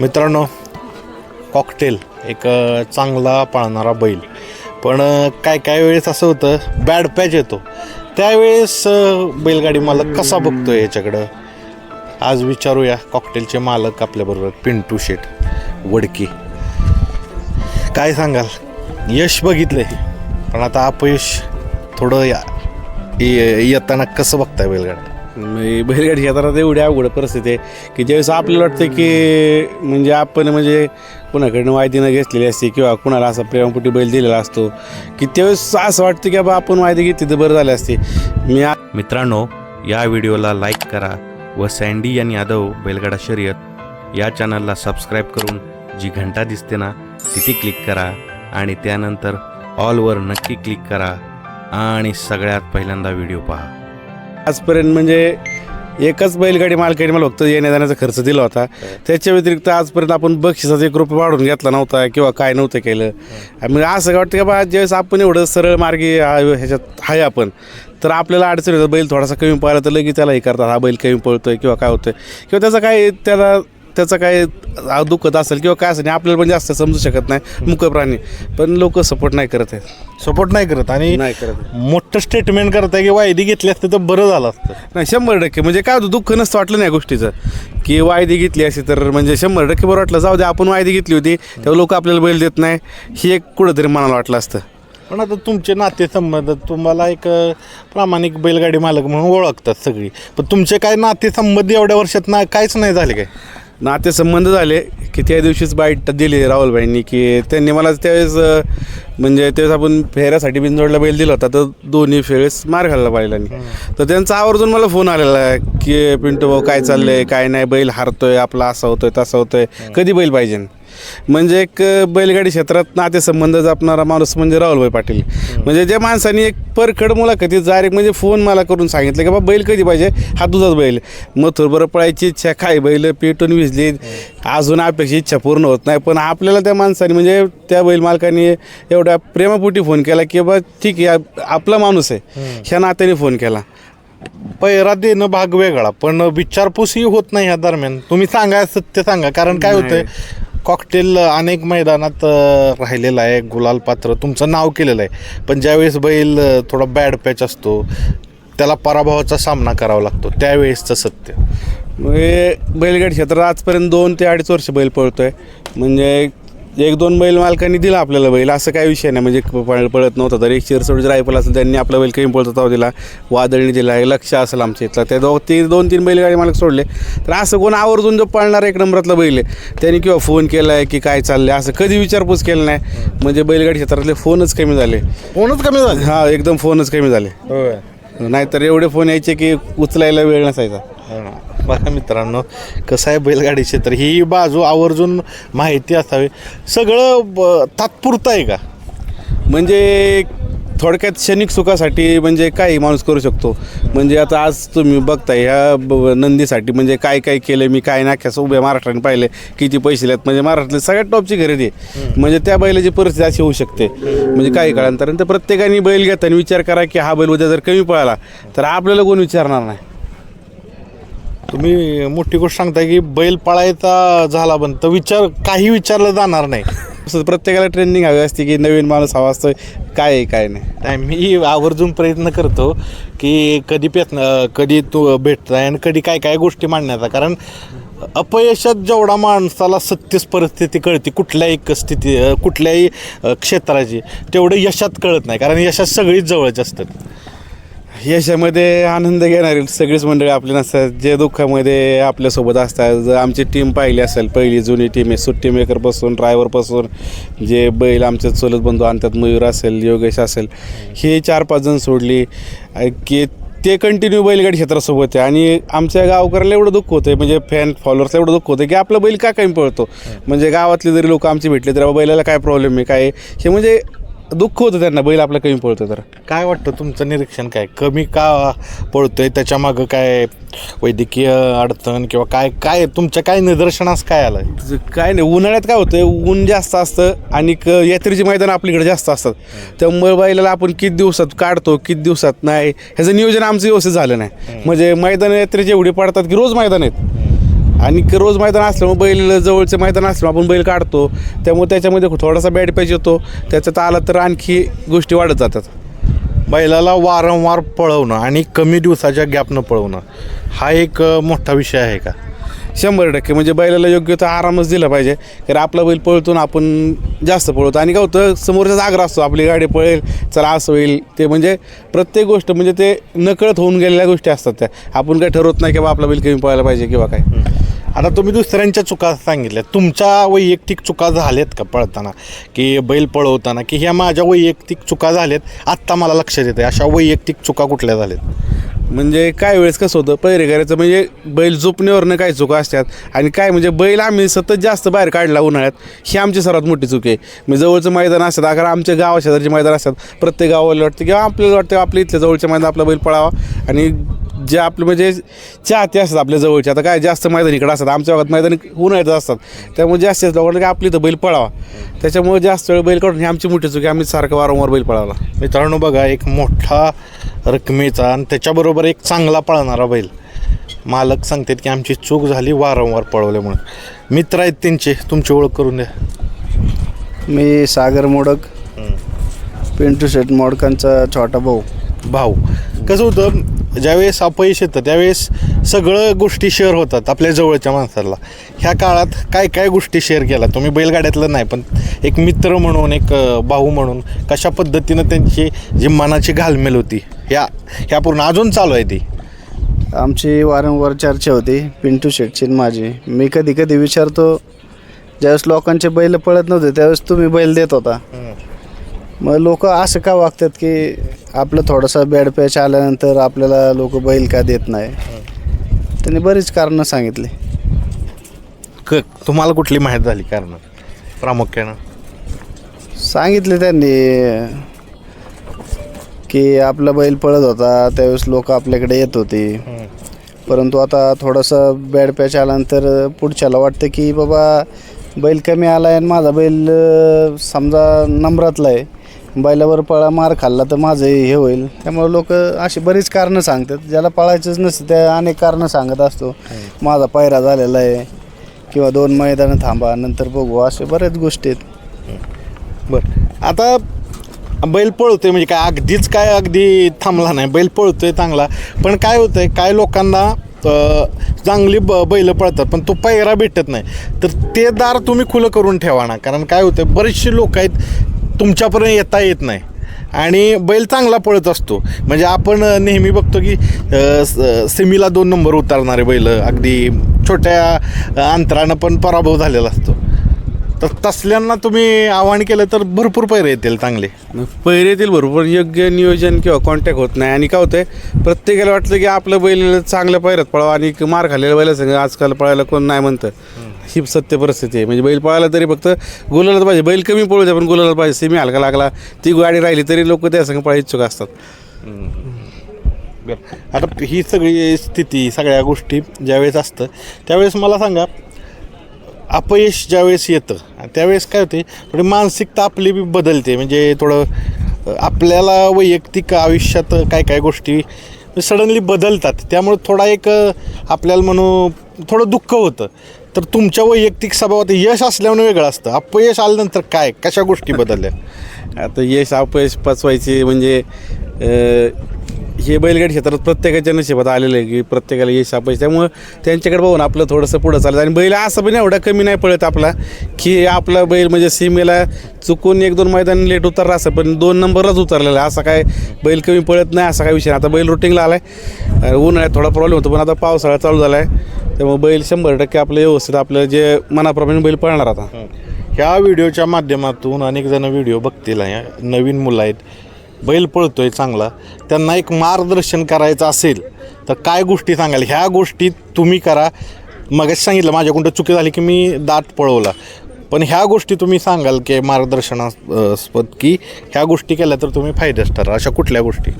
मित्रांनो कॉकटेल एक चांगला पाळणारा बैल. पण काय काय वेळेस असं होतं बॅड पॅच येतो. त्यावेळेस बैलगाडी मालक कसा बघतोय याच्याकडं आज विचारूया कॉकटेलचे मालक आपल्याबरोबर पिंटू शेठ वडकी. काय सांगाल? यश बघितलंय. पण आता अपयश थोडं या ये- येताना कसं बघताय बैलगाडी? म्हणजे बैलगाडी क्षेत्रात एवढी अवघड परिस्थिती आहे की ज्यावेळेस आपल्याला वाटतं की म्हणजे आपण म्हणजे कुणाकडनं वायदीनं घेतलेली असते किंवा कुणाला असा प्रेमपुटी बैल दिलेला असतो की त्यावेळेस असं वाटतं की बाबा आपण वायदे घेतली तर बरं झाले असते. मी मित्रांनो या व्हिडिओला लाईक करा व सँडी आणि यादव बैलगाडा शर्यत या चॅनलला सबस्क्राईब करून जी घंटा दिसते ना तिथे क्लिक करा आणि त्यानंतर ऑलवर नक्की क्लिक करा. आणि सगळ्यात पहिल्यांदा व्हिडिओ पहा. आजपर्यंत म्हणजे एकच बैलगाडी मालकाने मला फक्त येण्या जाण्याचा खर्च दिला होता. त्याच्या व्यतिरिक्त आजपर्यंत आपण बक्षिसाचा एक रुपये वाढून घेतला नव्हता किंवा काय नव्हतं केलं. आणि मग असं वाटतं की बा ज्यावेळेस आपण एवढं सरळ मार्गी ह्याच्यात आहे आपण तर आपल्याला अडचण येतं. बैल थोडासा कमी पळाला तर लगेच त्याला हे करतात. हा बैल कमी पळतोय किंवा काय होतंय. किंवा त्याचा काय त्याला त्याचं काय दुखत असेल किंवा काय असेल आपण पण जास्त समजू शकत नाही मुक प्राणी पण लोक सपोर्ट नाही करत आहेत. सपोर्ट नाही करत आणि नाही करत मोठं स्टेटमेंट करताय की वायदी घेतली असते तर बरं झालं असतं. नाही शंभर टक्के. म्हणजे काय होतं दुःख नसतं वाटलं नाही गोष्टीचं. की वायदी घेतली अशी तर म्हणजे शंभर टक्के बरं वाटलं. जाऊ दे आपण वायदी घेतली होती तेव्हा लोक आपल्याला बैल देत नाही. ही एक कुठंतरी मनाला वाटलं असतं. पण आता तुमचे नातेसंबंध तुम्हाला एक प्रामाणिक बैलगाडी मालक म्हणून ओळखतात सगळी. पण तुमचे काय नातेसंबंध एवढ्या वर्षात ना काहीच नाही झाले काय? नाते संबंध झाले की त्या दिवशीच बाईट दिली राहुलबाईंनी की त्यांनी मला त्यावेळेस म्हणजे त्यावेळेस आपण फेऱ्यासाठी बिनजोडला बैल दिला होता तर दोन्ही वेळेस मार घालला बैलांनी. तर त्यांचा आवर्जून मला फोन आलेला आहे की पिंटू भाऊ काय चाललंय? काय नाही? बैल हारतोय आपला असं होतोय तसं होतोय. कधी बैल पाहिजे? म्हणजे एक बैलगाडी क्षेत्रात नातेसंबंध जपणारा माणूस म्हणजे राहुलभाई पाटील. म्हणजे ज्या माणसाने एक परखड मुलाखतीत डायरेक्ट म्हणजे फोन मला करून सांगितलं की बाबा बैल कधी पाहिजे? हा तुझाच बैल. मथुर बरं पळायची इच्छा काय बैल पेटून विजली. अजून अपेक्षा इच्छा पूर्ण होत नाही. पण आपल्याला त्या माणसाने म्हणजे त्या बैल मालकाने एवढ्या प्रेमापोटी फोन केला की बा ठीक आहे आप- आपला माणूस आहे. ह्या नात्याने फोन केला. पैरा देणं भाग वेगळा पण विचारपूसही होत नाही ह्या दरम्यान. तुम्ही सांगा सत्य सांगा. कारण काय होतंय कॉकटेल अनेक मैदानात राहिलेलं आहे. गुलाल पात्र. तुमचं नाव केलेलं आहे. पण ज्यावेळेस बैल थोडा बॅड पॅच असतो त्याला पराभवाचा सामना करावा लागतो. त्यावेळेसचं सत्य. म्हणजे बैलगाडी क्षेत्रात आजपर्यंत दोन ते अडीच वर्ष बैल पळतोय. म्हणजे एक दोन बैल मालकांनी दिला आपल्याला बैल असं काही विषय नाही. म्हणजे पळ- पळत नव्हता. तर एक शिरसोडी रायफल असेल त्यांनी आपला बैल कमी पळतो तेव्हा दिला. वादळणी दिला हे लक्ष असेल आमच्या इथला. ते दो ते दोन तीन बैलगाडी मालक सोडले. तर असं कोण आवर्जून जो पळणारा एक नंबरातला बैल आहे त्यांनी किंवा फोन केला आहे की काय चाललंय असं कधी विचारपूस केलं नाही. म्हणजे बैलगाडी क्षेत्रातले फोनच कमी झाले. कोणच कमी झालं? हा एकदम फोनच कमी झाले. नाहीतर एवढे फोन यायचे की उचलायला वेळ नसायचा. बघा मित्रांनो कसं आहे बैलगाडी क्षेत्र ही बाजू आवर्जून माहिती असावी. सगळं ब- तात्पुरतं आहे का? म्हणजे थोडक्यात क्षणिक सुखासाठी म्हणजे काही माणूस करू शकतो. म्हणजे आता आज तुम्ही बघताय ह्या ब- नंदीसाठी म्हणजे काय काय केलं मी काय नाख्यास उभ्या महाराष्ट्राने पाहिले किती पैसे दिलेत म्हणजे महाराष्ट्रातली सगळ्यात टॉपची खरेदी आहे. म्हणजे त्या बैलाची परिस्थिती अशी होऊ शकते. म्हणजे काही काळानंतर तर प्रत्येकाने बैल घेताना विचार करा की हा बैल उद्या जर कमी पळाला तर आपल्याला कोण विचारणार नाही. तुम्ही मोठी गोष्ट सांगताय की बैल पळायचा झाला पण तर विचार काही विचारलं जाणार नाही. प्रत्येकाला ट्रेनिंग हवी असते की नवीन माणूस हवा असतो काय आहे काय नाही. मी आवर्जून प्रयत्न करतो की कधी पेत कधी तू भेटताय आणि कधी काय काय गोष्टी मांडण्याचा. कारण अपयशात जेवढा माणसाला सत्यच परिस्थिती कळते कुठल्याही स्थिती कुठल्याही क्षेत्राची तेवढं यशात कळत नाही. कारण यशात सगळीच जवळच असतात. यशामध्ये आनंद घेणारी सगळीच मंडळी आपली नसतात. जे दुःखामध्ये आपल्यासोबत असतात. जर आमची टीम पाहिली असेल पहिली जुनी टीम आहे सुट्टी मेकरपासून ड्रायव्हरपासून जे बैल आमचे चुलत बंधू आणतात मयूर असेल योगेश असेल हे चार पाच जण सोडली. की ते कंटिन्यू बैलगाडी क्षेत्रासोबत आहे. आणि आमच्या गावकऱ्याला एवढं दुःख होतं म्हणजे फॅन फॉलोअर्सला एवढं दुःख होतं की आपला बैल का कमी पळतो? म्हणजे गावातले जरी लोक आमचे भेटले तर बाबा बैलाला काय प्रॉब्लेम आहे? काय हे म्हणजे दुःख होतं त्यांना बैल आपला कमी पळतो तर काय वाटतं तुमचं निरीक्षण काय? कमी का पळतोय? त्याच्या मागं काय वैद्यकीय अडचण किंवा काय काय तुमच्या काय निदर्शनास काय आलं काय नाही उन्हाळ्यात काय होतं ऊन जास्त असतं आणि क यात्रेची मैदान आपल्याकडे जास्त असतात. त्यामुळे बैलाला आपण किती दिवसात काढतो किती दिवसात नाही? ह्याचं नियोजन आमचं व्यवस्थित झालं नाही. म्हणजे मैदान यात्रेचे एवढे पडतात की रोज मैदान आहेत. आणि रोज मैदान असल्यामुळे बैल जवळचे मैदान असल्यामुळे आपण बैल काढतो. त्यामुळे त्याच्यामध्ये थोडासा बॅड पॅच येतो. त्याच्यात आला तर आणखी गोष्टी वाढत जातात. बैलाला वारंवार पळवणं आणि कमी दिवसाच्या गॅपनं पळवणं हा एक मोठा विषय आहे का? शंभर टक्के. म्हणजे बैलाला योग्य तो आरामच दिला पाहिजे. कारण आपला बैल पळतो ना आपण जास्त पळवतो आणि काय होतं समोरचा आग्रह असतो आपली गाडी पळेल चला असं होईल. ते म्हणजे प्रत्येक गोष्ट म्हणजे ते नकळत होऊन गेलेल्या गोष्टी असतात त्या. आपण काही ठरवत नाही की बा आपला बैल कमी पळायला पाहिजे किंवा काय. आता तुम्ही दुसऱ्यांच्या चुका सांगितल्या तुमच्या वैयक्तिक चुका झाल्यात का पळताना? की बैल पळवताना की ह्या माझ्या वैयक्तिक चुका झाल्यात आत्ता मला लक्षात येते अशा वैयक्तिक चुका कुठल्या झाल्यात? म्हणजे काय वेळेस कसं होतं पहिरे करायचं म्हणजे बैल झोपण्यावरनं काय चुका असतात आणि काय म्हणजे बैल आम्ही सतत जास्त बाहेर काढला उन्हाळ्यात ही आमची सर्वात मोठी चूक आहे. म्हणजे जवळचं मैदान असतात अगर आमच्या गावा शेजारचे मैदान असतात प्रत्येक गावाला वाटतं किंवा आपल्याला वाटतं आपल्या इथल्या जवळच्या मैदान आपला बैल पळावा आणि जे आपले म्हणजे चाहते असतात आपल्या जवळचे. आता काय जास्त मैदान इकडे असतात आमच्या भागात मैदान उन्हाळ्यात असतात. त्यामुळे जास्तीत लोकांना की आपली इथं बैल पळावा. त्याच्यामुळे जास्त वेळ बैल काढून ही आमची मोठी चूक आम्ही सारखं वारंवार बैल पळावला मित्रांनो बघा एक मोठा रकमेचा आणि त्याच्याबरोबर एक चांगला पळणारा बैल. मालक सांगतात की आमची चूक झाली वारंवार पळवल्यामुळे मित्र आहेत त्यांचे तुमची ओळख करून द्या. मी सागर मोडक पिंटू शेट मोडकांचा छोटा भाऊ. भाऊ. कसं होतं ज्यावेळेस अपयश येतं त्यावेळेस सगळं गोष्टी शेअर होतात आपल्या जवळच्या माणसाला. ह्या काळात काय काय गोष्टी शेअर केल्या? तुम्ही बैलगाड्यातलं नाही पण एक मित्र म्हणून एक भाऊ म्हणून कशा पद्धतीनं त्यांची जी मनाची घालमेल होती ह्या ह्या पूर्ण अजून चालू आहे ती? आमची वारंवार चर्चा होती पिंटू शेटची माझी. मी कधी कधी विचारतो ज्यावेळेस लोकांचे बैल पळत नव्हते त्यावेळेस तुम्ही बैल देत होता. मग लोक असं का वागतात की आपलं थोडासा बॅड पॅच आल्यानंतर आपल्याला लोक बैल का देत नाही? त्यांनी बरीच कारणं सांगितली. क तुम्हाला कुठली माहीत झाली कारण? प्रामुख्यानं? सांगितले त्यांनी की आपला बैल पळत होता त्यावेळेस लोक आपल्याकडे येत होते. परंतु आता थोडंसं बॅड पॅच आल्यानंतर पुढच्याला वाटतं की बाबा बैल कमी आला आहे आणि माझा बैल अं, समजा नंबरातला आहे. बैलावर पळा मार खाल्ला तर माझं हे होईल. त्यामुळे लोक अशी बरीच कारणं सांगतात. ज्याला पळायचंच नसतं त्या अनेक कारणं सांगत असतो. माझा पायरा झालेला आहे किंवा दोन मैदानं थांबा नंतर बघू असे बऱ्याच गोष्टी आहेत. बरं. आता बैल पळतोय म्हणजे काय अगदीच काय अगदी थांबला नाही. बैल पळतोय चांगला. पण काय होतंय काय लोकांना चांगली ब बैल पळतात पण तो पैरा भेटत नाही. तर ते दार तुम्ही खुलं करून ठेवा ना. कारण काय होतं बरेचसे लोक आहेत तुमच्यापर्यंत येता येत नाही. आणि बैल चांगला पळत असतो. म्हणजे आपण नेहमी बघतो की सेमीला दोन नंबर उतरणारे बैल अगदी छोट्या अंतरानं पण पराभव झालेला असतो. तर तसल्यांना तुम्ही आव्हान केलं तर भरपूर पैरे येतील चांगले. पायरे येतील भरपूर योग्य नियोजन किंवा कॉन्टॅक्ट होत नाही. आणि काय होतंय प्रत्येकाला वाटतं की आपलं बैल चांगल्या पैरात पळावं आणि मार खाल्लेलं बैल संग आजकाल पळायला कोण नाही म्हणतं. ही सत्य परिस्थिती आहे. म्हणजे बैल पळाला तरी फक्त गुलालाच पाहिजे. बैल कमी पळू द्या पण गुलालाच पाहिजे. सेमी हलका लागला ती गाडी राहिली तरी लोक त्या संग पळायला इच्छुक असतात. आता ही सगळी स्थिती सगळ्या गोष्टी ज्यावेळेस असतं त्यावेळेस मला सांगा अपयश ज्यावेळेस येतं आणि त्यावेळेस काय होते थोडी मानसिकता आपली बी बदलते. म्हणजे थोडं आपल्याला वैयक्तिक आयुष्यात काय काय गोष्टी सडनली बदलतात. त्यामुळे थोडा एक आपल्याला म्हणू थोडं दुःख होतं. तर तुमच्या वैयक्तिक स्वभावात यश असल्यामुळे वेगळं असतं. अपयश आल्यानंतर काय? कशा गोष्टी बदलल्या? आता यश अपयश पचवायचे म्हणजे हे बैलगाडी क्षेत्रात प्रत्येकाच्या नशिबात आलेलं आहे की प्रत्येकाला यश अपयश. त्यामुळं त्यांच्याकडे बघून आपलं थोडंसं पुढं चालतं आणि बैल असं पण एवढा कमी नाही पळत आपला की आपला बैल म्हणजे सीमेला चुकून एक दोन मैदान लेट उतरला असं पण दोन नंबरलाच उतरलेला आहे. असा काय बैल कमी पळत नाही असा काय विषय नाही. आता बैल रुटीनला आला आहे उन्हाळ्यात थोडा प्रॉब्लेम होतो पण आता पावसाळा चालू झाला आहे त्यामुळे बैल शंभर टक्के आपलं व्यवस्थित आपलं जे मनाप्रमाणे बैल पळणार आता. ह्या व्हिडिओच्या माध्यमातून अनेक जण व्हिडिओ बघतील ह्या नवीन मुलं आहेत. बैल पळतोय चांगला. त्यांना एक मार्गदर्शन करायचं असेल तर काय गोष्टी सांगाल? ह्या गोष्टी तुम्ही करा. मगच सांगितलं माझ्याकडून चुकी झाली की मी दात पळवला. पण ह्या गोष्टी तुम्ही सांगाल की मार्गदर्शनास्पद की ह्या गोष्टी केल्या तर तुम्ही फायद्याच ठरा अशा कुठल्या गोष्टी?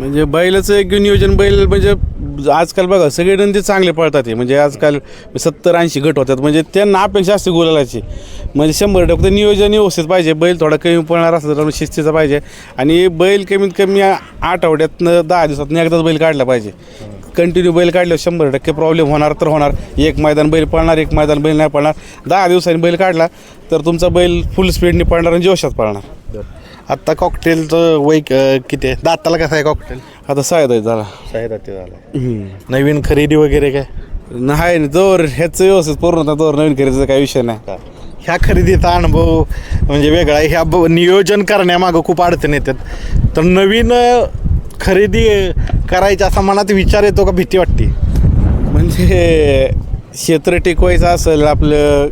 म्हणजे बैलाचं एक नियोजन बैल म्हणजे आजकाल बघा सगळे ते चांगले पळतात हे. म्हणजे आजकाल सत्तर ऐंशी गट होतात. म्हणजे त्यांना अपेक्षा असते गुलालाची. म्हणजे शंभर टक्के नियोजन व्यवस्थित पाहिजे. बैल थोडा कमी पळणार असला तर शिस्तीचा पाहिजे. आणि बैल कमीत कमी आठवड्यातनं दहा दिवसातनं एकदाच बैल काढला पाहिजे. कंटिन्यू बैल काढल्यावर शंभर टक्के प्रॉब्लेम होणार तर होणार. एक मैदान बैल पळणार एक मैदान बैल नाही पळणार. दहा दिवसांनी बैल काढला तर तुमचा बैल फुल स्पीडने पळणार आणि जोशात पळणार. आत्ता कॉकटेलचं वय किती आहे? दाताला कसं आहे कॉकटेल आता सायद झाला. साहित्य झालं. नवीन खरेदी वगैरे काय? नाही जोर ह्याचं व्यवस्थित पूर्ण तोवर नवीन खरेदीचा काही विषय नाही. ह्या खरेदीचा अनुभव म्हणजे वेगळा आहे. ह्या ब- नियोजन करण्यामागं खूप अडचण येतात. तर नवीन अं, खरेदी करायची असा मनात विचार येतो का भीती वाटते? म्हणजे क्षेत्र टिकवायचं असेल आपलं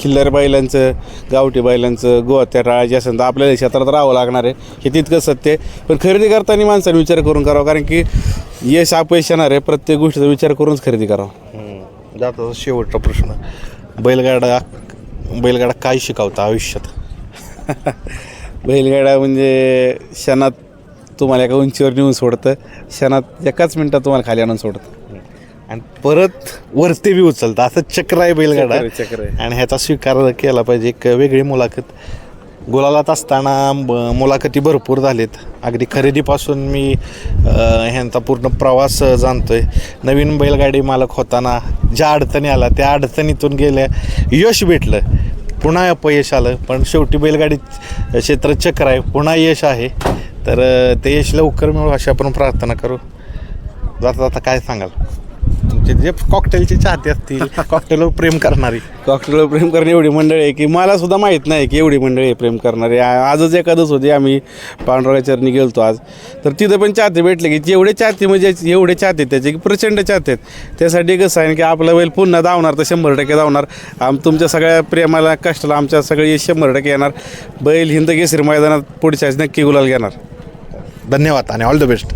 खिल्लार बैलांचं गावठी बैलांचं गोहत्या टाळायची असेल तर आपल्याला क्षेत्रात राहावं लागणार आहे. हे तितकं सत्य आहे. पण खरेदी करताना माणसाने विचार करून करावा कारण की यश अपयश येणार आहे. प्रत्येक गोष्टीचा विचार करूनच खरेदी करावं. जातो शेवटचा प्रश्न. बैलगाडा बैलगाडा काय शिकवता आयुष्यात? बैलगाडा म्हणजे क्षणात तुम्हाला एका उंचीवर नेऊन सोडतं. क्षणात एकाच मिनटात तुम्हाला खाली आणून सोडतं. आणि परत वरती बी उचलतं. असं चक्र आहे बैलगाडा. चक्र आहे, चक्र आहे. आणि ह्याचा स्वीकार केला पाहिजे. एक वेगळी मुलाखत. गुलालात असताना ब- मुलाखती भरपूर झालेत. अगदी खरेदीपासून मी अ, ह्यांचा पूर्ण प्रवास अ, जाणतोय. नवीन बैलगाडी मालक होताना ज्या अडचणी आला त्या अडचणीतून गेल्या. यश भेटलं. पुन्हा अपयश आलं. पण शेवटी बैलगाडी क्षेत्र चक्र आहे. पुन्हा यश आहे. तर अ, ते यश लवकर मिळू अशी आपण प्रार्थना करू. जाता जाता काय सांगाल? तुमचे जे कॉकटेलचे चाहते असतील कॉकटेलवर प्रेम करणारी. कॉकटेलवर प्रेम करणे एवढी मंडळी आहे की मला सुद्धा माहीत नाही की एवढी मंडळी आहे प्रेम करणारी. आ- आजच एखादंच होती आम्ही पांडुरंगा चरणी गेलतो आज. तर तिथं पण चाहते भेटले की जेवढे चाहते म्हणजे एवढे चाहते त्याचे की प्रचंड चाहते. आहेत त्यासाठी कसं आहे की आपला बैल पुन्हा धावणार तर शंभर टक्के धावणार. आम तुमच्या सगळ्या प्रेमाला कष्टाला आमच्या सगळे शंभर टक्के येणार. बैल हिंद केसरी मैदानात पुढच्या वेळेस नक्की गुलाल घेणार. धन्यवाद आणि ऑल द बेस्ट